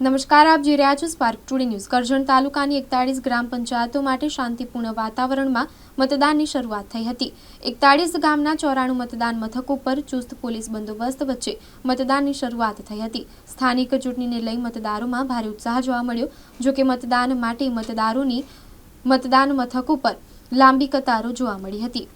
નમસ્કાર, આપ જોઈ રહ્યા છો સ્પાર્ક ટુડે ન્યૂઝ કરજણ તાલુકાની એકતાળીસ ગ્રામ પંચાયતો માટે શાંતિપૂર્ણ વાતાવરણમાં મતદાનની શરૂઆત થઈ હતી. એકતાળીસ ગામના ચોરાણું મતદાન મથકો પર ચુસ્ત પોલીસ બંદોબસ્ત વચ્ચે મતદાનની શરૂઆત થઈ હતી. સ્થાનિક ચૂંટણીને લઈ મતદારોમાં ભારે ઉત્સાહ જોવા મળ્યો. જોકે મતદાન માટે મતદારોની મતદાન મથકો પર લાંબી કતારો જોવા મળી હતી.